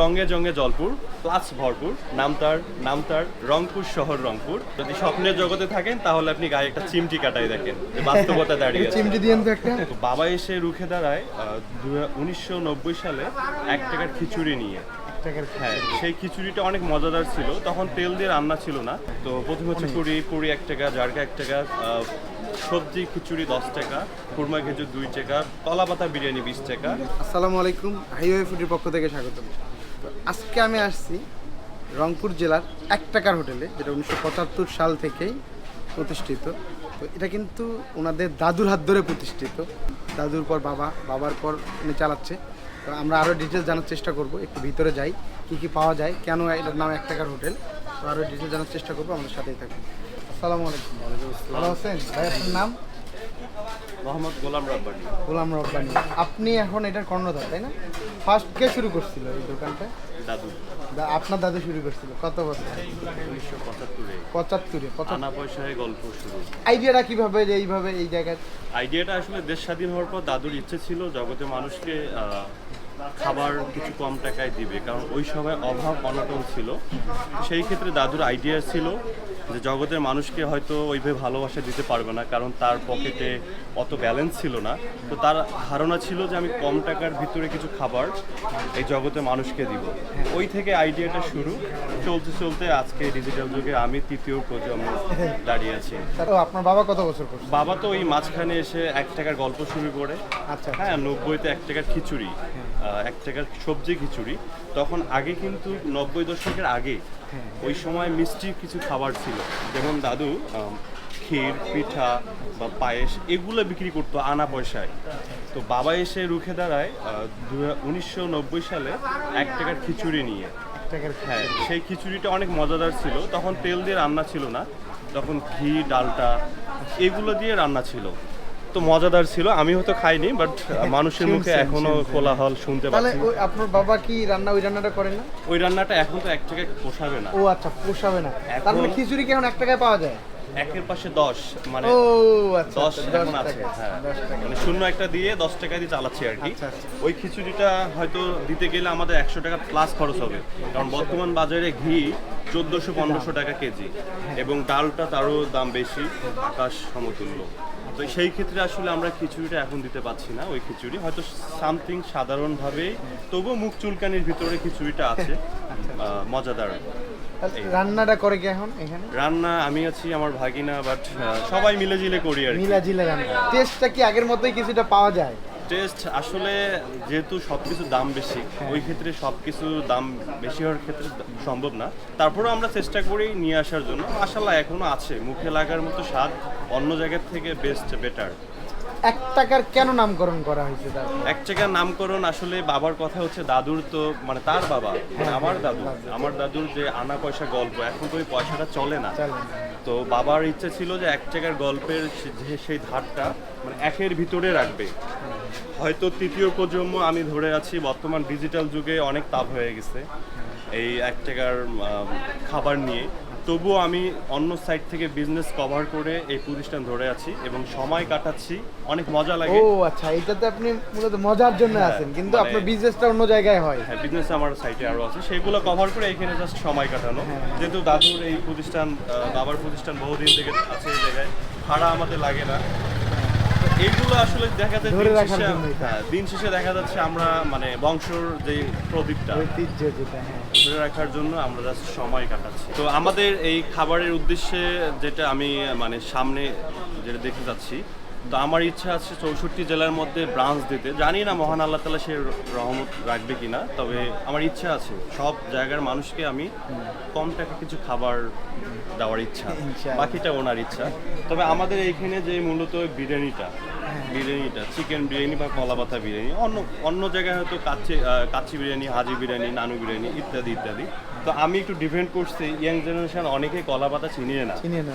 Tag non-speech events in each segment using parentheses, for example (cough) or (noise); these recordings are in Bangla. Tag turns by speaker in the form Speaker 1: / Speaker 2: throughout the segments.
Speaker 1: রঙে জঙ্গে জলপুর প্লাস ভরপুর নামতার নামতার রংপুর শহর রংপুর। যদি স্বপ্নের জগতে থাকেন তাহলে আপনি গায়ে একটা চিমটি কাটাই দেখেন। বাস্তবতা (laughs) দাঁড়িয়ে
Speaker 2: চিমটি দিয়েন তো একটা?
Speaker 1: বাবা এসে রুখে দাঁড়ায় উনিশশো নব্বই সালে এক টাকার খিচুড়ি নিয়ে। হ্যাঁ সেই খিচুড়িটা অনেক মজাদার ছিল। তখন তেল দিয়ে রান্না ছিল না। তো প্রথম হচ্ছে পুরি পুরি এক টাকা জারকা এক টাকা আহ, সবজি খিচুড়ি দশ টাকা কুরমা খেজুর দুই টাকা কলা পাতা বিরিয়ানি বিশ টাকা।
Speaker 2: আসসালামু আলাইকুম হাইওয়ে ফুডের পক্ষ থেকে স্বাগতম। আজকে আমি আসছি রংপুর জেলার এক টাকার হোটেলে যেটা উনিশশো পঁচাত্তর সাল থেকেই প্রতিষ্ঠিত। তো এটা কিন্তু ওনাদের দাদুর হাত ধরে প্রতিষ্ঠিত। দাদুর পর বাবা বাবার পর উনি চালাচ্ছে। তো আমরা আরও ডিটেলস জানার চেষ্টা করব একটু ভিতরে যাই কী কী পাওয়া যায় কেন এটার নাম এক টাকার হোটেল। তো আরও ডিটেলস জানার চেষ্টা করব আমাদের সাথেই থাকুন। আসসালামু আলাইকুম। ভালো আছেন? ভাই আপনার নাম?
Speaker 1: মোহাম্মদ গোলাম রাব্বানি।
Speaker 2: গোলাম রব্বানি। আপনি এখন এটার কর্ণধার তাই না? ফার্স্ট কে শুরু করছিল এই দোকানটা?
Speaker 1: দাদু।
Speaker 2: আপনার দাদু শুরু করছিল কত বছর?
Speaker 1: উনিশশো পঁচাত্তরে।
Speaker 2: পঁচাত্তরে
Speaker 1: আনা পয়সায় গল্প শুরু।
Speaker 2: আইডিয়াটা কীভাবে এইভাবে এই জায়গায়
Speaker 1: আইডিয়াটা আসলে দেশ স্বাধীন হওয়ার পর দাদুর ইচ্ছে ছিল জগতে মানুষকে খাবার কিছু কম টাকায় দিবে। কারণ ওই সময় অভাব অনটন ছিল। সেই ক্ষেত্রে দাদুর আইডিয়া ছিল যে জগতের মানুষকে হয়তো ওইভাবে ভালোবাসা দিতে পারবে না কারণ তার পকেটে অত ব্যালেন্স ছিল না। তো তার ধারণা ছিল যে আমি কম টাকার ভিতরে কিছু খাবার এই জগতে মানুষকে দিব। ওই থেকে আইডিয়াটা শুরু। চলতে চলতে আজকে ডিজিটাল যুগে আমি তৃতীয় প্রজন্ম দাঁড়িয়ে আছি।
Speaker 2: আপনার বাবা কত বছর
Speaker 1: বাবা তো ওই মাঝখানে এসে এক টাকার গল্প শুরু করে।
Speaker 2: আচ্ছা
Speaker 1: হ্যাঁ নব্বইতে এক টাকার খিচুড়ি এক টাকার সবজি খিচুড়ি। তখন আগে কিন্তু নব্বই দশকের আগে
Speaker 2: হ্যাঁ।
Speaker 1: ওই সময় মিষ্টি কিছু খাবার ছিল। যেমন দাদু ক্ষীর পিঠা বা পায়েস এগুলো বিক্রি করতো আনা পয়সায়। তো বাবা এসে রুখে দাঁড়ায় উনিশশো নব্বই সালে এক টাকার খিচুড়ি নিয়ে। হ্যাঁ সেই খিচুড়িটা অনেক মজাদার ছিল। তখন তেল দিয়ে রান্না ছিল না। তখন ঘি ডালটা এগুলো দিয়ে রান্না ছিল। তো মজাদার ছিল। আমি হয়তো খাইনি বাট (laughs) মানুষের মুখে
Speaker 2: এখনও
Speaker 1: কোলাহল শুনতে পাচ্ছি।
Speaker 2: আপনার বাবা কি রান্না ওই রান্নাটা করেন না?
Speaker 1: ওই রান্নাটা এখন তো এক টাকায় পোষাবে না।
Speaker 2: ও আচ্ছা পোষাবে না। তার মানে খিচুড়ি কি এখন এক টাকায় পাওয়া যায়?
Speaker 1: একের পাশে দশ মানে
Speaker 2: ও আচ্ছা
Speaker 1: দশ
Speaker 2: আচ্ছা,
Speaker 1: এখন আছে হ্যাঁ। মানে শূন্য একটা দিয়ে দশ টাকা দিয়ে চালাচ্ছি আর কি।
Speaker 2: আচ্ছা, আচ্ছা।
Speaker 1: ওই খিচুড়িটা হয়তো দিতে গেলে আমাদের একশো টাকা প্লাস খরচ হবে। কারণ বর্তমান বাজারে ঘি চোদ্দোশো পনেরোশো টাকা কেজি এবং ডালটা তারও দাম বেশি আকাশ সমতুল্য। তো সেই ক্ষেত্রে আসলে আমরা খিচুড়িটা এখন দিতে পাচ্ছি না ওই খিচুড়ি। হয়তো সামথিং সাধারণভাবে তবুও মুখ চুলকানির ভিতরে খিচুড়িটা আছে। মজাদার।
Speaker 2: রান্নাটা করে কি এখন এখানে?
Speaker 1: রান্না আমি আছি আমার ভাগিনা বাট সবাই মিলে জিলে করি আর মিলাজিলে
Speaker 2: মিলা জিলা রান্না। টেস্টটা কি আগের মতোই কিছুটা পাওয়া যায়?
Speaker 1: টেস্ট আসলে যেহেতু সব সবকিছু দাম বেশি ওই ক্ষেত্রে সব কিছু দাম বেশি হওয়ার ক্ষেত্রে সম্ভব না। তারপরেও আমরা চেষ্টা করি নিয়ে আসার জন্য। আশাল্লাহ এখনও আছে। মুখে লাগার মতো স্বাদ অন্য জায়গার থেকে বেস্ট বেটার
Speaker 2: এক টাকার কেন নামকরণ করা হয়েছে তার
Speaker 1: এক টাকার নামকরণ আসলে বাবার কথা হচ্ছে দাদুর তো মানে তার বাবা মানে আমার দাদু। আমার দাদুর যে আনা পয়সা গল্প এখন তো ওই পয়সাটা চলে না। তো বাবার ইচ্ছে ছিল যে এক টাকার গল্পের যে সেই ধারটা মানে একের ভিতরে রাখবে। হয়তো তৃতীয় প্রজন্ম আমি ধরে আছি বর্তমান ডিজিটাল যুগে অনেক তাপ হয়ে গেছে। এই এক টাকার খাবার নিয়ে। তবুও আমি অন্য সাইড থেকে বিজনেস কভার করে এই প্রতিষ্ঠান ধরে আছি এবং সময় কাটাচ্ছি। অনেক মজা লাগে।
Speaker 2: ও আচ্ছা এটাতে আপনি মূলত মজার জন্য
Speaker 1: হ্যাঁ,
Speaker 2: আছেন কিন্তু
Speaker 1: মানে-
Speaker 2: আপনার বিজনেসটা অন্য জায়গায় হয়।
Speaker 1: হ্যাঁ বিজনেস আমার সাইটে আরও আছে। সেগুলো কভার করে এখানে জাস্ট সময় কাটানো।
Speaker 2: হ্যাঁ।
Speaker 1: যেহেতু দাদুর এই প্রতিষ্ঠান বাবার প্রতিষ্ঠান বহুদিন থেকে আছে এই জায়গায়। ভাড়া আমাদের লাগে না। এইগুলো আসলে দেখা যায়
Speaker 2: ধরে
Speaker 1: দিন
Speaker 2: রাখার
Speaker 1: শেষে- হ্যাঁ, দিন শেষে দেখা যাচ্ছে আমরা মানে বংশর যে প্রদীপটা
Speaker 2: ঐতিহ্য যেটা হ্যাঁ।
Speaker 1: ধরে রাখার জন্য আমরা জাস্ট সময় কাটাচ্ছি। তো আমাদের এই খাবারের উদ্দেশ্যে যেটা আমি মানে সামনে যেটা দেখতে যাচ্ছি তো আমার ইচ্ছা আছে চৌষট্টি জেলার মধ্যে ব্রাঞ্চ দিতে। জানি না মহান আল্লাহ তালা সে রহমত রাখবে কিনা তবে আমার ইচ্ছা আছে সব জায়গার মানুষকে আমি কম টাকা কিছু খাবার দেওয়ার ইচ্ছা বাকিটা ওনার ইচ্ছা। তবে আমাদের এইখানে যে মূলত বিরিয়ানিটা বিরিয়ানিটা, চিকেন বিরিয়ানি বা কলাপাতা বিরিয়ানি, অন্য অন্য জায়গায় হয়তো কাচ্চি কাচ্চি বিরিয়ানি, হাজি বিরিয়ানি, নানু বিরিয়ানি ইত্যাদি ইত্যাদি। তো আমি একটু ডিপেন্ড করছি ইয়াং জেনারেশন অনেকেই কলাপাতা চিনিয়ে না।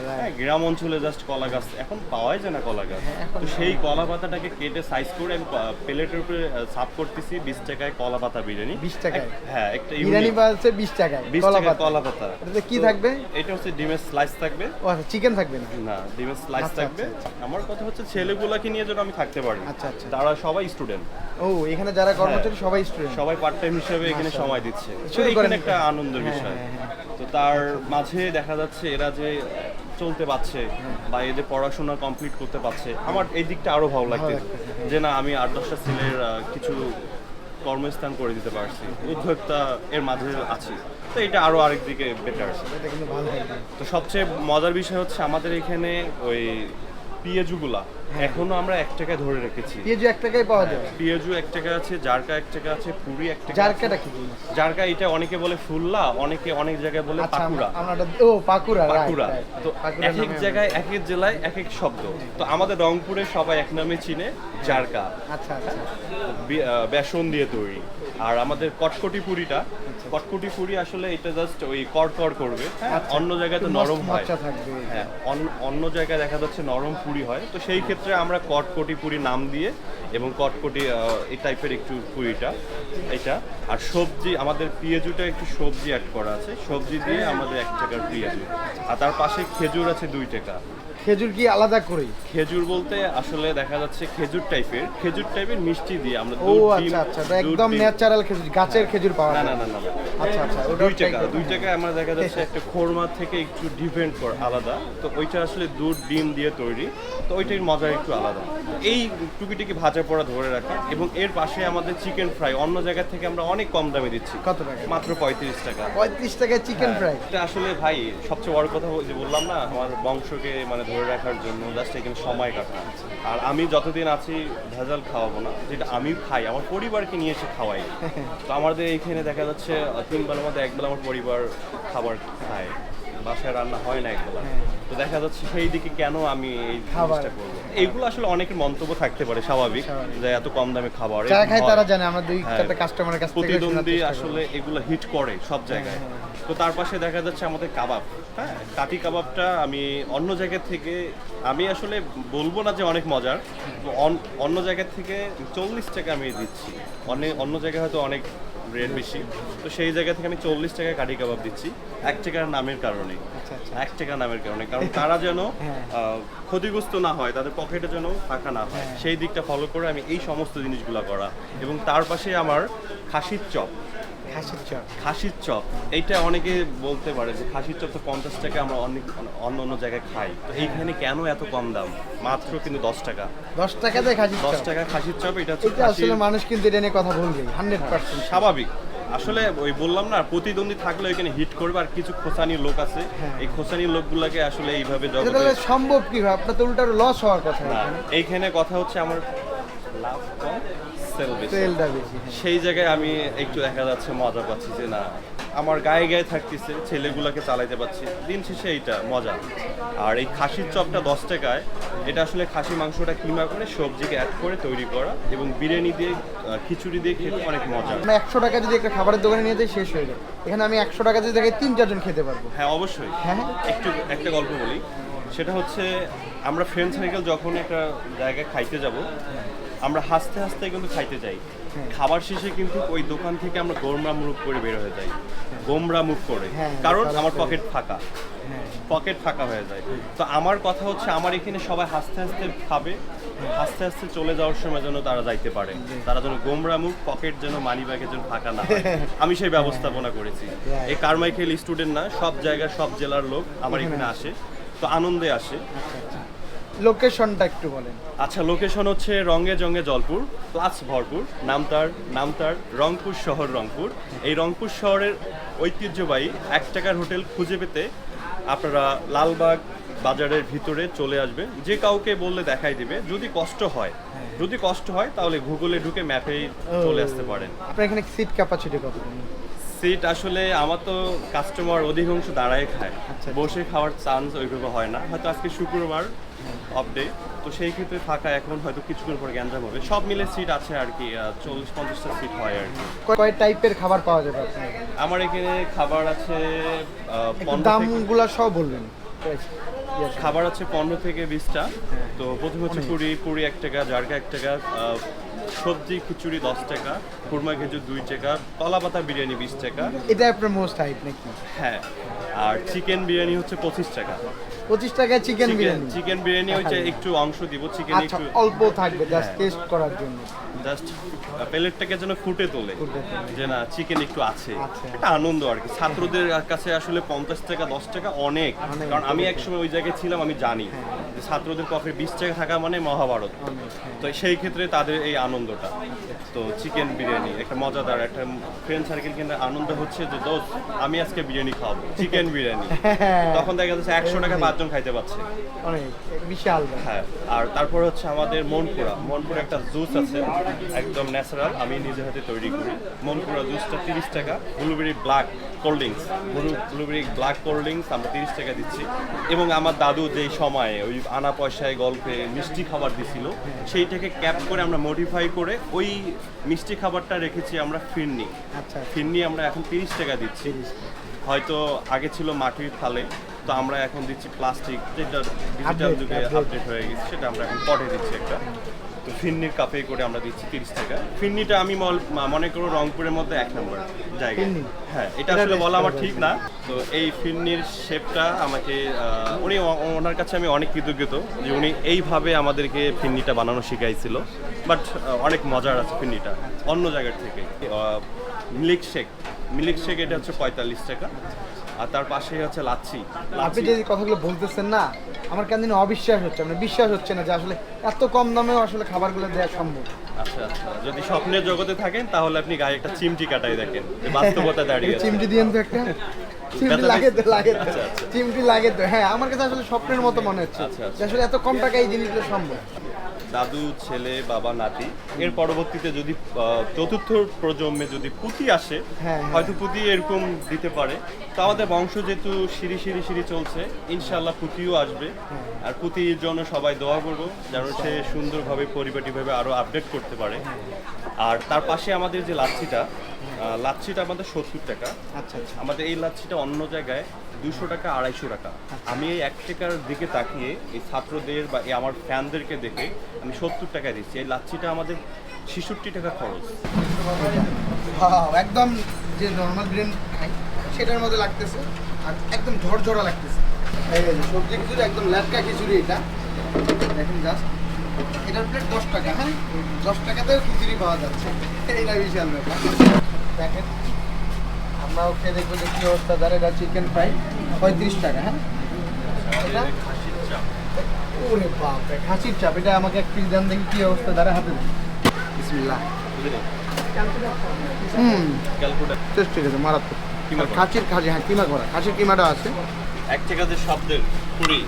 Speaker 1: হ্যাঁ গ্রাম অঞ্চলে জাস্ট কলা গাছ এখন পাওয়াই যায় না কলা গাছ তো সেই কলা পাতাটাকে কেটে সাইজ করে আমি প্লেটের উপরে সাফ করতেছি বিশ টাকায় কলা পাতা বিরিয়ানি।
Speaker 2: 20 টাকায়?
Speaker 1: হ্যাঁ একটা
Speaker 2: বিরিয়ানি হচ্ছে বিশ টাকায়?
Speaker 1: বিশ টাকায় কলা পাতা
Speaker 2: এটাতে কি থাকবে?
Speaker 1: এটা হচ্ছে ডিমের স্লাইস থাকবে।
Speaker 2: ও আচ্ছা চিকেন থাকবে না
Speaker 1: না ডিমের স্লাইস
Speaker 2: আচ্ছা,
Speaker 1: থাকবে।
Speaker 2: আচ্ছা,
Speaker 1: আমার কথা হচ্ছে ছেলেগুলাকে নিয়ে যেন আমি থাকতে পারি।
Speaker 2: আচ্ছা, আচ্ছা।
Speaker 1: তারা সবাই স্টুডেন্ট
Speaker 2: ও এখানে যারা কর্মচারী সবাই স্টুডেন্ট
Speaker 1: সবাই পার্ট টাইম হিসেবে এখানে সময় দিচ্ছে।
Speaker 2: শুরু করেন।
Speaker 1: একটা আনন্দের
Speaker 2: হ্যাঁ,
Speaker 1: বিষয়
Speaker 2: হ্যাঁ, হ্যাঁ।
Speaker 1: তো তার মাঝে দেখা যাচ্ছে এরা যে চলতে পারছে। বা এদের পড়াশোনা কমপ্লিট করতে পারছে আমার এই দিকটা আরও ভালো লাগছে। যে না আমি আট দশটা ছেলের কিছু কর্মস্থান করে দিতে পারছি উদ্যোক্তা এর মাঝে আছি তো এটা আরও আরেক দিকে বেটার তো সবচেয়ে মজার বিষয় হচ্ছে আমাদের এখানে ওই পিএজুগুলা।
Speaker 2: হ্যাঁ।
Speaker 1: এখনও আমরা এক টাকায় ধরে রেখেছি।
Speaker 2: পেঁয়াজু এক টাকায় পাওয়া যায়
Speaker 1: পিএজু এক টাকা আছে জারকা এক টাকা আছে পুরি এক টাকা।
Speaker 2: জারকাটা কি?
Speaker 1: জারকা এটা অনেকে বলে ফুল্লা অনেকে অনেক জায়গায় বলে
Speaker 2: আচ্ছা
Speaker 1: পাকুড়া
Speaker 2: আমরা ও পাকুড়া
Speaker 1: পাকুড়া তো এক এক জায়গায় এক এক জেলায় এক এক শব্দ। তো আমাদের রংপুরে সবাই এক নামে চিনে জারকা।
Speaker 2: আচ্ছা আচ্ছা।
Speaker 1: বেসন দিয়ে তৈরি। আর আমাদের কটকটি পুরিটা কটকটি পুরি আসলে এটা জাস্ট ওই কড়কড় করবে। হ্যাঁ
Speaker 2: আচ্ছা,
Speaker 1: অন্য জায়গায় তো নরম হয়। হ্যাঁ অন্য জায়গায় দেখা যাচ্ছে নরম পুরি হয়। তো সেই ক্ষেত্রে আমরা কটকটি পুরি নাম দিয়ে এবং কটকটি এই টাইপের একটু পুরিটা এটা আর সবজি আমাদের পিঁয়াজুটা একটু সবজি অ্যাড করা আছে। সবজি দিয়ে আমাদের এক টাকার পিঁয়াজু। আর তার পাশে খেজুর আছে দুই টাকা।
Speaker 2: খেজুর কি আলাদা করেই
Speaker 1: খেজুর বলতে আসলে দেখা যাচ্ছে খেজুর টাইপের খেজুর টাইপের মিষ্টি দিয়ে আমরা
Speaker 2: ও আচ্ছা আচ্ছা একদম ন্যাচারাল খেজুর গাছের খেজুর পাওয়া
Speaker 1: না
Speaker 2: যায়।
Speaker 1: না না না
Speaker 2: আচ্ছা আচ্ছা
Speaker 1: দুই টাকা দুই টাকায় আমরা দেখা যাচ্ছে একটা খোরমা থেকে একটু ডিফারেন্ট কর আলাদা। তো ওইটা আসলে দুধ ডিম দিয়ে তৈরি। তো ওইটার মজা একটু আলাদা। এই টুকিটিকি ভাজা পড়া ধরে রাখা এবং এর পাশে আমাদের চিকেন ফ্রাই অন্য জায়গা থেকে আমরা অনেক কম দামে দিচ্ছি।
Speaker 2: কত টাকা?
Speaker 1: মাত্র পঁয়ত্রিশ টাকা।
Speaker 2: পঁয়ত্রিশ টাকায় চিকেন
Speaker 1: হ্যাঁ,
Speaker 2: ফ্রাই
Speaker 1: এটা আসলে ভাই সবচেয়ে বড় কথা যে বললাম না আমার বংশকে মানে ধরে রাখার জন্য জাস্ট এখানে সময় কাটা আর আমি যতদিন আছি, ভেজাল খাওয়াবো না। যেটা আমি খাই, আমার পরিবারকে নিয়ে এসে খাওয়াই। তো আমাদের এখানে দেখা যাচ্ছে তিন মধ্যে এক বেলা আমার পরিবার খাবার খায়। বাসায় রান্না হয় না একবেলা। তো দেখা যাচ্ছে সেই দিকে কেন আমি এই
Speaker 2: খাবার।
Speaker 1: জিনিসটা করব? এইগুলো আসলে অনেকের মন্তব্য থাকতে পারে স্বাভাবিক। যে এত কম দামে খাবার
Speaker 2: যারা খায় তারা জানে আমরা দুই
Speaker 1: হ্যাঁ।
Speaker 2: চারটা কাস্টমারের কাছ থেকে
Speaker 1: প্রতিদ্বন্দ্বী আসলে এগুলো হিট করে সব জায়গায়। তো তার পাশে দেখা যাচ্ছে আমাদের কাবাব। হ্যাঁ কাটি কাবাবটা আমি অন্য জায়গা থেকে আমি আসলে বলব না যে অনেক মজার অন্য জায়গা থেকে চল্লিশ টাকা আমি দিচ্ছি। অনেক অন্য জায়গায় হয়তো অনেক রেট বেশি। তো সেই জায়গা থেকে আমি চল্লিশ টাকা কাটি কাবাব দিচ্ছি। এক টাকার নামের কারণে।
Speaker 2: আচ্ছা আচ্ছা
Speaker 1: এক টাকা নামের কারণে। কারণ তারা যেন (laughs)
Speaker 2: হ্যাঁ।
Speaker 1: ক্ষতিগ্রস্ত না হয় তাদের পকেটে যেন ফাঁকা না হয়।
Speaker 2: হ্যাঁ।
Speaker 1: সেই দিকটা ফলো করে আমি এই সমস্ত জিনিসগুলো করা। এবং তার পাশে আমার খাসির চপ।
Speaker 2: খাসির চপ।
Speaker 1: খাসির চপ। এইটা অনেকে বলতে পারে যে খাসির চপ তো পঞ্চাশ টাকা আমরা অনেক অন্য অন্য জায়গায় খাই। তো এইখানে কেন এত কম দাম? মাত্র কিন্তু দশ টাকা।
Speaker 2: দশ টাকা দিয়ে খাসির
Speaker 1: দশ টাকা খাসির চপ এটা
Speaker 2: এটা আসলে মানুষ কিন্তু এটা নিয়ে কথা বলবে হান্ড্রেড পার্সেন্ট
Speaker 1: স্বাভাবিক। আসলে ওই বললাম না প্রতিদ্বন্দ্বী থাকলে এখানে হিট করবে আর কিছু খোসানি লোক আছে।
Speaker 2: হ্যাঁ।
Speaker 1: এই খোসানি লোকগুলাকে আসলে এইভাবে
Speaker 2: সম্ভব কীভাবে? আপনার তো উল্টার লস হওয়ার কথা
Speaker 1: এইখানে কথা হচ্ছে আমার লাভ কম। সেল বেশি।
Speaker 2: তেলটা বেশি হ্যাঁ।
Speaker 1: সেই জায়গায় আমি একটু দেখা যাচ্ছে মজা পাচ্ছি যে না আমার গায়ে গায়ে থাকতেছে ছেলেগুলোকে চালাইতে পারছি। দিন শেষে এইটা মজা। আর এই খাসির চপটা দশ টাকায় এটা আসলে খাসি মাংসটা কিমা করে সবজিকে অ্যাড করে তৈরি করা এবং বিরিয়ানি দিয়ে খিচুড়ি দিয়ে খেতে অনেক মজা।
Speaker 2: আমরা একশো টাকা যদি একটা খাবারের দোকানে নিয়ে যাই শেষ হয়ে যায়। এখানে আমি একশো টাকা যদি দেখে তিন চারজন খেতে পারব।
Speaker 1: হ্যাঁ অবশ্যই।
Speaker 2: হ্যাঁ
Speaker 1: একটু একটা গল্প বলি। সেটা হচ্ছে আমরা ফ্রেন্ড সার্কেল যখন একটা জায়গায় খাইতে যাব আমরা হাসতে হাসতে কিন্তু খাইতে যাই।
Speaker 2: হ্যাঁ।
Speaker 1: খাবার শেষে কিন্তু ওই দোকান থেকে আমরা গোমরা মুখ করে বের হয়ে যাই। গোমরা মুখ করে।
Speaker 2: হ্যাঁ,
Speaker 1: কারণ আমার পকেট ফাঁকা।
Speaker 2: হ্যাঁ।
Speaker 1: পকেট ফাঁকা হয়ে যায়। তো আমার কথা হচ্ছে আমার এখানে সবাই হাসতে হাসতে খাবে। হাসতে হাসতে চলে যাওয়ার সময় যেন তারা যাইতে পারে। তারা যেন গোমরা মুখ পকেট যেন মানি ব্যাগের যেন ফাঁকা না (laughs) আমি সেই ব্যবস্থাপনা করেছি। এই কারমাইকেল স্টুডেন্ট না সব জায়গার সব জেলার লোক আমার এখানে আসে। তো আনন্দে আসে।
Speaker 2: আচ্ছা। লোকেশনটা একটু বলেন।
Speaker 1: আচ্ছা লোকেশন হচ্ছে রঙে জঙ্গে জলপুর প্লাস ভরপুর। নামতার নামতার রংপুর শহর রংপুর। এই রংপুর শহরের ঐতিহ্যবাহী এক টাকার হোটেল খুঁজে পেতে আপনারা লালবাগ বাজারের ভিতরে চলে আসবেন। যে কাউকে বললে দেখাই দিবে। যদি কষ্ট হয় যদি কষ্ট হয় তাহলে গুগলে ঢুকে ম্যাপেই চলে আসতে পারেন।
Speaker 2: আপনার এখানে সিট ক্যাপাসিটি কত?
Speaker 1: সিট আসলে আমার তো কাস্টমার অধিকাংশ দাঁড়ায় খায়।
Speaker 2: আচ্ছা।
Speaker 1: বসে খাওয়ার চান্স ওইভাবে হয় না। হয়তো আজকে শুক্রবার অফ ডে তো সেই ক্ষেত্রে থাকা এখন হয়তো কিছুক্ষণ পরে গ্যাঞ্জাম হবে। সব মিলে সিট আছে আর কি চল্লিশ পঞ্চাশটা সিট হয় আর কি।
Speaker 2: কয়- টাইপের খাবার পাওয়া যাবে
Speaker 1: আমার এখানে খাবার আছে
Speaker 2: দামগুলো সব বলবেন.
Speaker 1: খাবার আছে পনেরো থেকে বিশটা।
Speaker 2: হ্যাঁ।
Speaker 1: তো প্রথমে হচ্ছে পুরি পুরি এক টাকা জারকা এক টাকা সবজি খিচুড়ি দশ টাকা কুরমা খেজুর দুই টাকা কলা পাতা বিরিয়ানি বিশ টাকা।
Speaker 2: এটা আপনার মোস্ট হাইট নাকি?
Speaker 1: হ্যাঁ আর চিকেন বিরিয়ানি হচ্ছে পঁচিশ টাকা।
Speaker 2: পঁচিশ টাকায় চিকেন বিরিয়ানি?
Speaker 1: চিকেন বিরিয়ানি ওই যে একটু অংশ দিব চিকেন
Speaker 2: আচ্ছা
Speaker 1: একটু
Speaker 2: অল্প থাকবে জাস্ট
Speaker 1: হ্যাঁ।
Speaker 2: টেস্ট করার জন্য।
Speaker 1: জাস্ট প্লেটটাকে যেন ফুটে তোলে। যে না চিকেন একটু আছে। এটা আনন্দ আর কি। ছাত্রদের কাছে আসলে পঞ্চাশ টাকা দশ টাকা অনেক। কারণ আমি একসময় ওই জায়গায় ছিলাম আমি জানি। যে ছাত্রদের পক্ষে বিশ টাকা থাকা মানে মহাভারত।
Speaker 2: হ্যাঁ।
Speaker 1: তো সেই ক্ষেত্রে তাদের এই আনন্দটা। তো চিকেন বিরিয়ানি একটা মজাদার একটা ফ্রেন্ড সার্কেল কিন্তু আনন্দ হচ্ছে যে দোস্ত আমি আজকে বিরিয়ানি খাব চিকেন বিরিয়ানি। (laughs) তখন দেখা যাচ্ছে একশো টাকা পাঁচজন খাইতে
Speaker 2: অনেক বিশাল।
Speaker 1: হ্যাঁ আর তারপর হচ্ছে আমাদের মনপুরা। মনপুরা একটা জুস আছে একদম ন্যাচারাল আমি নিজে হাতে তৈরি করি। মনপুরা জুসটা তিরিশ টাকা blueberry black cold drinks blueberry black cold drinks আমরা তিরিশ টাকা দিচ্ছি। এবং আমার দাদু যেই সময়ে ওই আনা পয়সায় গল্পে মিষ্টি খাবার দিছিল সেইটাকে ক্যাপ করে আমরা মডিফাই করে ওই মিষ্টি খাবারটা রেখেছি আমরা ফিরনি।
Speaker 2: আচ্ছা।
Speaker 1: ফিরনি আমরা এখন তিরিশ টাকা দিচ্ছি। হয়তো আগে ছিল মাটির থালে তো আমরা এখন দিচ্ছি প্লাস্টিক যেটা ডিজিটাল যুগে আপডেট হয়ে গেছে সেটা আমরা এখন পটে দিচ্ছি একটা। তো ফিন্নির কাপে করে আমরা দিচ্ছি তিরিশ টাকা। ফিন্নিটা আমি মনে করো রংপুরের মধ্যে এক নম্বর জায়গা হ্যাঁ এটা আসলে বলা আমার ঠিক না। তো এই ফিন্নির শেপটা আমাকে উনি ওনার কাছে আমি অনেক কৃতজ্ঞত যে উনি এইভাবে আমাদেরকে ফিন্নিটা বানানো শিখাইছিল। বাট অনেক মজার আছে ফিন্নিটা অন্য জায়গার থেকে। Milk shake. মিল্ক শেক এটা হচ্ছে পঁয়তাল্লিশ টাকা। আর তার পাশেই হচ্ছে লাচ্ছি।
Speaker 2: আপনি যে কথাগুলো বলতেছেন না আমার কেন অবিশ্বাস হচ্ছে। মানে বিশ্বাস হচ্ছে না যে আসলে এত কম দামেও আসলে খাবারগুলো দেওয়া সম্ভব।
Speaker 1: আচ্ছা আচ্ছা। যদি স্বপ্নের জগতে থাকেন তাহলে আপনি গায়ে একটা চিমটি কাটাই দেখেন। যে বাস্তবতা (laughs) দাঁড়িয়ে
Speaker 2: চিমটি দিয়েন তো একটা চিমটি লাগে তো লাগে তো।
Speaker 1: আচ্ছা, আচ্ছা।
Speaker 2: চিমটি লাগে তো। হ্যাঁ আমার কাছে আসলে স্বপ্নের মতো মনে হচ্ছে
Speaker 1: আচ্ছা।
Speaker 2: আসলে এত কম টাকায় এই জিনিসগুলো সম্ভব।
Speaker 1: দাদু ছেলে বাবা নাতি। এর পরবর্তীতে যদি চতুর্থ প্রজন্মে যদি পুঁতি আসে
Speaker 2: হ্যাঁ, হ্যাঁ।
Speaker 1: হয়তো পুঁতি এরকম দিতে পারে। তো আমাদের বংশ যেহেতু সিঁড়ি সিঁড়ি সিঁড়ি চলছে ইনশাল্লাহ পুঁতিও আসবে। আর পুঁতির জন্য সবাই দোয়া করব যেন সে সুন্দরভাবে পরিপাটিভাবে আরও আপডেট করতে পারে। আর তার পাশে আমাদের যে লাচ্ছিটা লাচ্ছিটা আমাদের সত্তর টাকা।
Speaker 2: আচ্ছা আচ্ছা।
Speaker 1: আমাদের এই লাচ্ছিটা অন্য জায়গায় দুশো টাকা আড়াইশো টাকা। আমি এই এক টাকার দিকে তাকিয়ে এই ছাত্রদের বা এই আমার ফ্যানদেরকে দেখে আমি সত্তর টাকা দিচ্ছি। এই লাচ্ছিটা আমাদের ছেষট্টি টাকা খরচ।
Speaker 2: একদম যে নর্মাল ব্রেন খাই সেটার মধ্যে লাগতেছে আর একদম ঝরঝরা লাগতেছে। সবজি খিচুড়ি একদম ল্যাটকা খিচুড়ি এটা। দেখেন জাস্ট এটার প্লেট দশ টাকা হ্যাঁ? দশ টাকাতেও খিচুড়ি পাওয়া যাচ্ছে। এইটা বিশাল ব্যাপার। দেখেন আমরাও খেয়ে দেখব যে কী অবস্থা দাঁড়ে এটা চিকেন ফ্রাই পঁয়ত্রিশ টাকা হ্যাঁ? এটা?
Speaker 1: খাসির চাপ
Speaker 2: ওরে বাপরে খাসির চাপ এটা আমাকে এক পিস দেন দেখি কী অবস্থা দাঁড়া হাতে বিসমিল্লাহ। হুম। টেস্ট ঠিক আছে মারাত্মক খাসির খাসি হ্যাঁ কিমা করা? খাসির কিমাটা আছে?
Speaker 1: এক টাকা যে শব্দের পুরি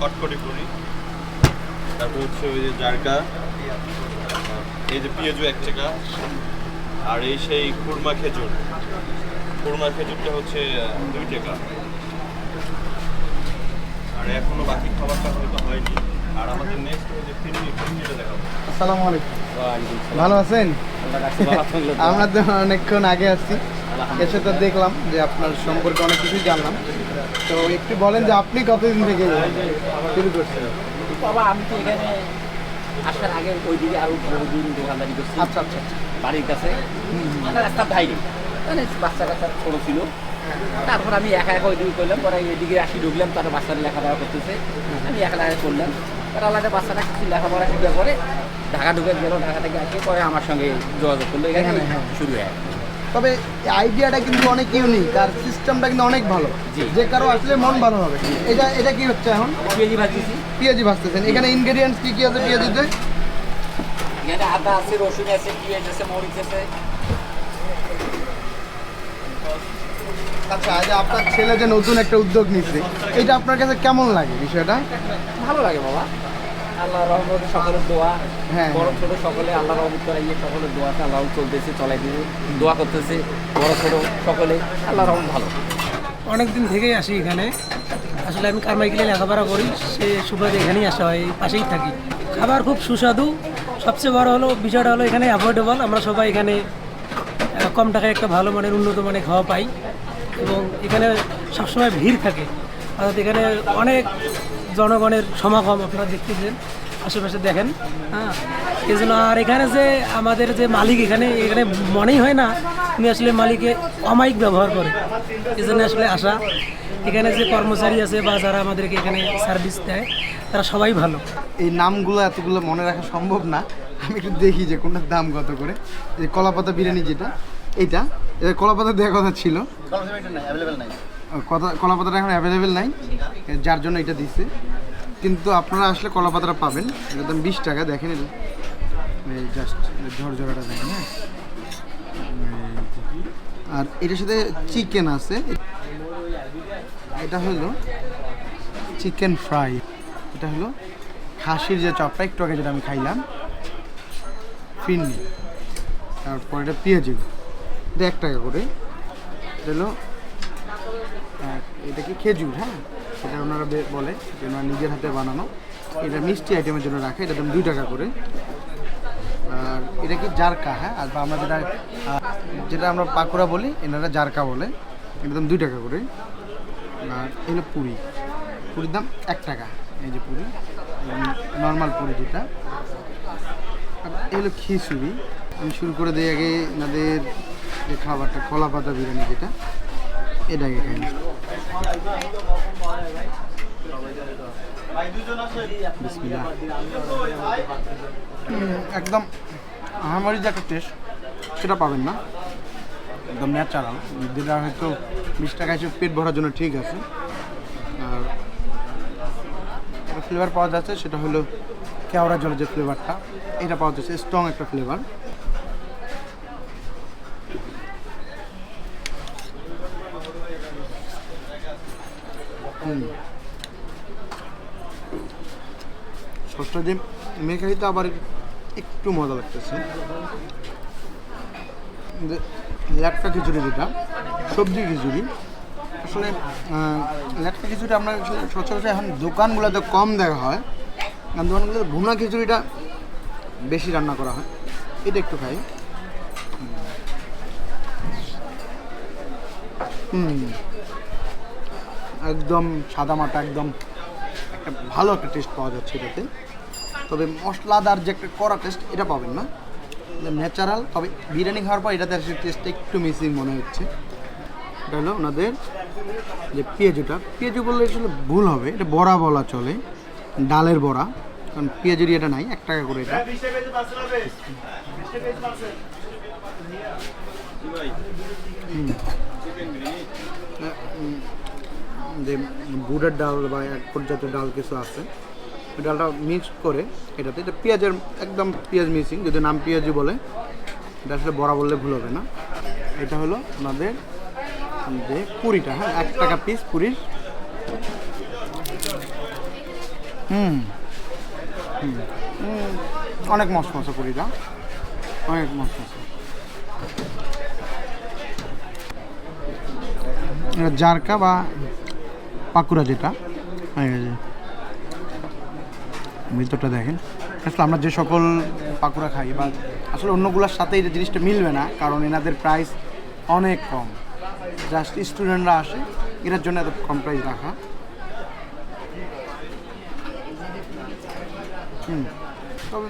Speaker 1: কটকটি পুরি। তারপর হচ্ছে ওই যে জারকা এই যে পেঁয়াজু এক টাকা। আর এই সেই কুরমা খেজুর। কুরমা খেজুরটা হচ্ছে দুই টাকা। আর এখনও বাকি খাবারটা হয়তো হয়নি। আর আমাদের নেক্সট হচ্ছে ফিরনি ফিরনিটা দেখাবো।
Speaker 2: আসসালামু আলাইকুম। ভালো আছেন? আমরা তো অনেকক্ষণ আগে আসছি। এসে তো দেখলাম যে আপনার সম্পর্কে অনেক কিছুই জানলাম। তো একটু বলেন যে আপনি কতদিন থেকে শুরু করছেন?
Speaker 3: বাবা আমি তো এখানে আসার আগে ওই দিকে আরও বহুদিন দোকানদারি করছি।
Speaker 2: আচ্ছা আচ্ছা আচ্ছা।
Speaker 3: বাড়ির কাছে। রাস্তার ধাইরে মানে বাচ্চা কাচ্চা ছোটো ছিল। তারপর আমি একা একা ওইদিকে করলাম। পরে এদিকে আসি ঢুকলাম তার বাচ্চারা লেখাপড়া করতেছে। আমি একা একা করলাম। তার আলাদা বাচ্চাটা কিছু লেখাপড়া শিখে করে ঢাকা ঢুকে গেল। ঢাকা থেকে আসে পরে আমার সঙ্গে যোগাযোগ করল। এখানে
Speaker 2: এখানে, হ্যাঁ।
Speaker 3: শুরু হয়।
Speaker 2: তবে আইডিয়াটা কিন্তু অনেক ইউনিক আর সিস্টেমটা কিন্তু অনেক ভালো। যে কারও আসলে মন ভালো হবে। এটা এটা কি হচ্ছে এখন?
Speaker 3: পেঁয়াজি ভাজতেছি।
Speaker 2: পেঁয়াজি ভাজতেছেন। এখানে ইনগ্রেডিয়েন্টস কি কি আছে পেঁয়াজিতে?
Speaker 3: এখানে আদা আছে রসুন আছে পেঁয়াজ আছে মরিচ আছে
Speaker 2: আচ্ছা যে আপনার ছেলে যে নতুন একটা উদ্যোগ নিচ্ছে এটা আপনার কাছে কেমন লাগে বিষয়টা?
Speaker 3: ভালো লাগে বাবা। আল্লাহ রহমত সকলের দোয়া
Speaker 2: হ্যাঁ,
Speaker 3: বড়। ছোট সকলে আল্লাহ রহমত করে ইয়ে সকলের দোয়াতে আল্লাহ চলতেছে চলাই দিবে দোয়া করতেছে বড় ছোট সকলে আল্লাহ রহমত ভালো।
Speaker 4: অনেক দিন থেকেই আসি এখানে। আসলে আমি কারমাইকেলে লেখাপড়া করি সে সুবাদে এখানেই আসা হয় পাশেই থাকি। খাবার খুব সুস্বাদু সবচেয়ে বড় হলো, বিষয়টা হলো এখানে অ্যাফোর্ডেবল আমরা সবাই এখানে কম টাকায় একটা ভালো মানের, উন্নত মানের খাওয়া পাই। এবং এখানে সবসময় ভিড় থাকে। অর্থাৎ এখানে অনেক জনগণের সমাগম আপনারা দেখতেছেন। আশেপাশে দেখেন। হ্যাঁ এই জন্য আর এখানে যে আমাদের যে মালিক এখানে এখানে মনেই হয় না উনি আসলে মালিকে অমাইক ব্যবহার করে। এই জন্য আসলে আসা। এখানে যে কর্মচারী আছে বা যারা আমাদেরকে এখানে সার্ভিস দেয় তারা সবাই ভালো।
Speaker 2: এই নামগুলো এতগুলো মনে রাখা সম্ভব না। আমি একটু দেখি যে কোনটার দাম কত করে। এই কলাপাতা বিরিয়ানি যেটা এইটা। এটা কলাপাতা দেওয়ার কথা ছিল। কথা কলাপাতাটা এখন অ্যাভেলেবেল নাই। যার জন্য এটা দিচ্ছে কিন্তু আপনারা আসলে কলাপাতাটা পাবেন। এটার দাম বিশ টাকা দেখেন জাস্ট ঝরঝরাটা দেখেন হ্যাঁ? আর এটার সাথে চিকেন আছে। এটা হলো চিকেন ফ্রাই এটা হলো খাসির যে চপটা একটু আগে যেটা আমি খাইলাম। ফিরনি তারপর এটা পেঁয়াজি এটা এক টাকা করে। এটা হলো আহ, এটা কি খেজুর হ্যাঁ? এটা ওনারা বলে যে ওনারা নিজের হাতে বানানো। এটা মিষ্টি আইটেমের জন্য রাখে, এটা দাম দুই টাকা করে। আর এটা কি জারকা হ্যাঁ? আর বা আমরা যেটা যেটা আমরা পাকোড়া বলি, এনারা জারকা বলে। এটা দাম দুই টাকা করে। আর হলো পুরি। পুরীর দাম এক টাকা, এই যে পুরি। নর্মাল পুরি যেটা। আর এই হলো খিচুড়ি। আমি শুরু করে দিই আগে, এনাদের যে খাবারটা কলা পাতা বিরিয়ানি যেটা, এটা আগে খাই। একদম আহামারি যে একটা টেস্ট সেটা পাবেন না। একদম ন্যাচারাল যেটা হয়তো বিশ টাকা হিসেবে পেট ভরার জন্য ঠিক আছে। আর ফ্লেভার পাওয়া যাচ্ছে, সেটা হলো কেওড়া জলের যে ফ্লেভারটা এটা পাওয়া যাচ্ছে স্ট্রং একটা ফ্লেভার সসটা যে মেখে খেতে আবার একটু মজা লাগতেছে। ল্যাটকা খিচুড়ি যেটা, সবজি খিচুড়ি। আসলে ল্যাটকা খিচুড়ি আসলে সচরাচর এখন দোকানগুলোতে কম দেখা হয়। আর দোকানগুলোতে ভুনা খিচুড়িটা বেশি রান্না করা হয়। এটা একটু খাই। একদম সাদা মাটা, একদম একটা ভালো একটা টেস্ট পাওয়া যাচ্ছে এটাতে। তবে মশলাদার যে একটা কড়া টেস্ট এটা পাবেন না। ন্যাচারাল তবে বিরিয়ানি খাওয়ার পর এটাতে আসলে টেস্টটা একটু মিসিং মনে হচ্ছে। এটা হলো ওনাদের যে পেঁয়াজুটা। পেঁয়াজু বললে আসলে ভুল হবে, এটা বড়া বলা চলে, ডালের বড়া। কারণ পেঁয়াজুরি এটা নাই, এক টাকা করে এটা। যে বুটের ডাল বা এক পর্যাপ্ত ডাল কিছু আছে। ডালটা মিক্স করে এটাতে, এটা পেঁয়াজের একদম পেঁয়াজ মিক্সিং যদি নাম পেঁয়াজি বলে, এটা আসলে বড়া বললে ভুল হবে না। এটা হলো আমাদের যে পুরিটা হ্যাঁ এক টাকা পিস পুরির। হুম হুম অনেক মশ মশা পুরিটা, অনেক মশ মশা জারকা বা পাকুড়া যেটা এই যে ভিতরটা দেখেন। আসলে আমরা যে সকল পাকুড়া খাই বা আসলে অন্যগুলোর সাথে এই জিনিসটা মিলবে না, কারণ এনাদের প্রাইস অনেক কম। জাস্ট স্টুডেন্টরা আসে এটার জন্য এত কম প্রাইস রাখা। হুম, তবে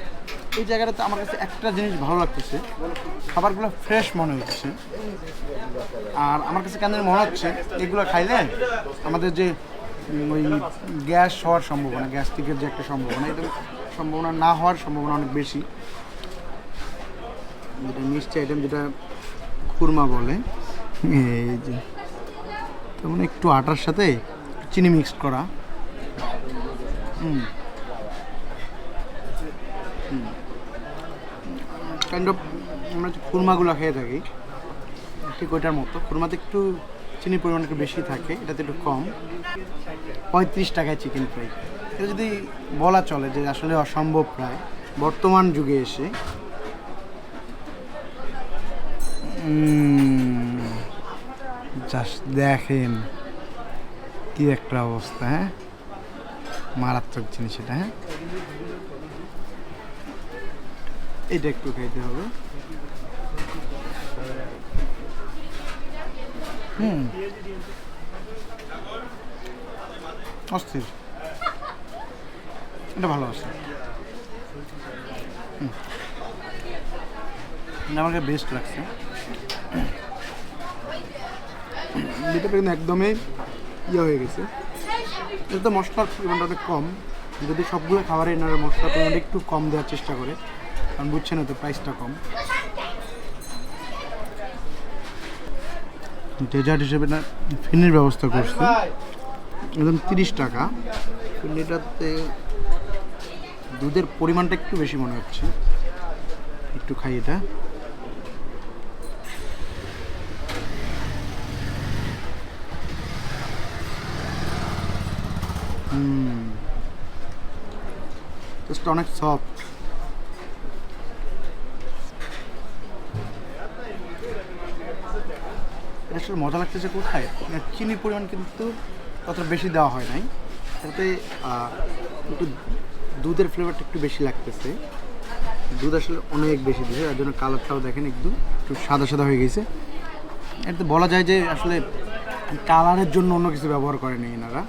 Speaker 2: এই জায়গাটাতে আমার কাছে একটা জিনিস ভালো লাগতেছে, খাবারগুলো ফ্রেশ মনে হচ্ছে। আর আমার কাছে কেন মনে হচ্ছে, এগুলো খাইলে আমাদের যে ওই গ্যাস হওয়ার সম্ভাবনা, গ্যাস্ট্রিকের যে একটা সম্ভাবনা, এটা সম্ভাবনা না হওয়ার সম্ভাবনা অনেক বেশি। যেটা মিষ্টি আইটেম যেটা খুরমা বলে, এই যে তার মানে একটু আটার সাথে চিনি মিক্সড করা। হুম। কাইন্ড অফ আমরা খুরমাগুলো খেয়ে থাকি, ঠিক ওইটার মতো। খুরমাতে একটু চিনির পরিমাণ একটু বেশি থাকে, এটাতে একটু কম। পঁয়ত্রিশ টাকায় চিকেন ফ্রাই। এটা যদি বলা চলে যে আসলে অসম্ভব প্রায়, বর্তমান যুগে এসে। দেখেন কি একটা অবস্থা হ্যাঁ? মারাত্মক জিনিস এটা হ্যাঁ? এটা একটু খাইতে হবে। হুম। অস্থির। এটা ভালো আছে। আমাকে বেস্ট লাগছে। যেটা কিন্তু একদমই ইয়ে হয়ে গেছে। এটা তো মশলার পরিমাণটা অনেক কম। যদি সবগুলো খাবারে এনারা মশলার পরিমাণটা একটু কম দেওয়ার চেষ্টা করে, কারণ বুঝছে না তো প্রাইসটা কম। ডেজার্ট হিসেবে না ফিনির ব্যবস্থা করছে। একদম তিরিশ টাকা। ফিনিটাতে দুধের পরিমাণটা একটু বেশি মনে হচ্ছে। একটু খাই এটা। হুম। অনেক সফট আসলে মজা লাগতেছে কোথায়? চিনির পরিমাণ কিন্তু ততটা বেশি দেওয়া হয় নাই। তাতে একটু দুধের ফ্লেভারটা একটু বেশি লাগতেছে। দুধ আসলে অনেক বেশি দিয়েছে যার জন্য কালারটাও দেখেন একটু একটু সাদা সাদা হয়ে গেছে। এটাতে বলা যায় যে আসলে কালারের জন্য অন্য কিছু ব্যবহার করেনি এনারা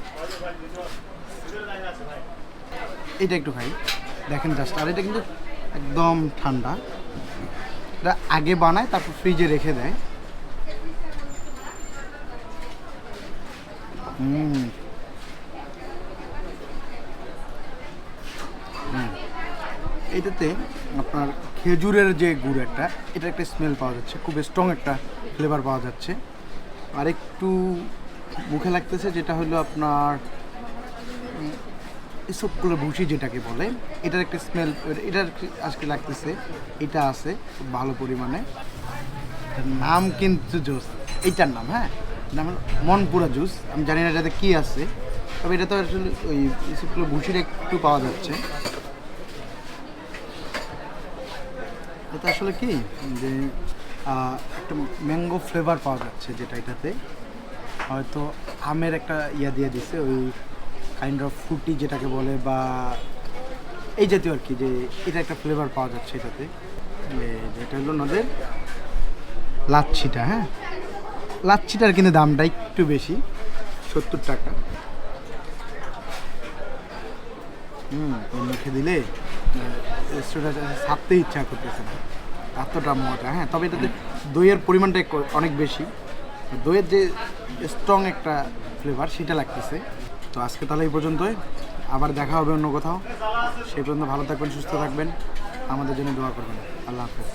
Speaker 2: এটা একটু খাই। দেখেন জাস্ট আর এটা কিন্তু একদম ঠান্ডা। এটা আগে বানায়, তারপর ফ্রিজে রেখে দেয়। হুম। এইটাতে আপনার খেজুরের যে গুড় একটা এটা একটা স্মেল পাওয়া যাচ্ছে, খুব স্ট্রং একটা ফ্লেভার পাওয়া যাচ্ছে। আর একটু মুখে লাগতেছে, যেটা হলো আপনার এসবগুলো ভুসি যেটাকে বলে, এটার একটা স্মেল এটার আজকে লাগতেছে, এটা আছে, খুব ভালো পরিমাণে। নাম কিন্তু জুস, এইটার নাম হ্যাঁ? নাম হলো মনপুরা জুস, আমি জানি না এটাতে কী আছে, তবে এটা তো আসলে ওই এসবগুলো ভুসির একটু পাওয়া যাচ্ছে। এটা আসলে কি? যে একটা ম্যাঙ্গো ফ্লেভার পাওয়া যাচ্ছে যেটা এটাতে। হয়তো আমের একটা ইয়া দিয়ে দিছে, ওই কাইন্ড অফ ফ্রুটি যেটাকে বলে, বা এই জাতীয় আর কি, যে এটা একটা ফ্লেভার পাওয়া যাচ্ছে এটাতে। এই যেটা হলো ওনাদের লাচ্ছিটা হ্যাঁ? লাচ্ছিটার কিন্তু দামটা একটু বেশি, সত্তর টাকা। হুম মুখে দিলে রেস্টুরেন্টে ছাড়তে ইচ্ছা করতেছে না। এতটা মজা হ্যাঁ তবে এটাতে দইয়ের পরিমাণটা অনেক বেশি। দইয়ের যে স্ট্রং একটা ফ্লেভার সেটা লাগতেছে। তো আজকে তাহলে এই পর্যন্তই। আবার দেখা হবে অন্য কোথাও। সেই পর্যন্ত ভালো থাকবেন, সুস্থ থাকবেন। আমাদের জন্য দোয়া করবেন। আল্লাহ হাফেজ।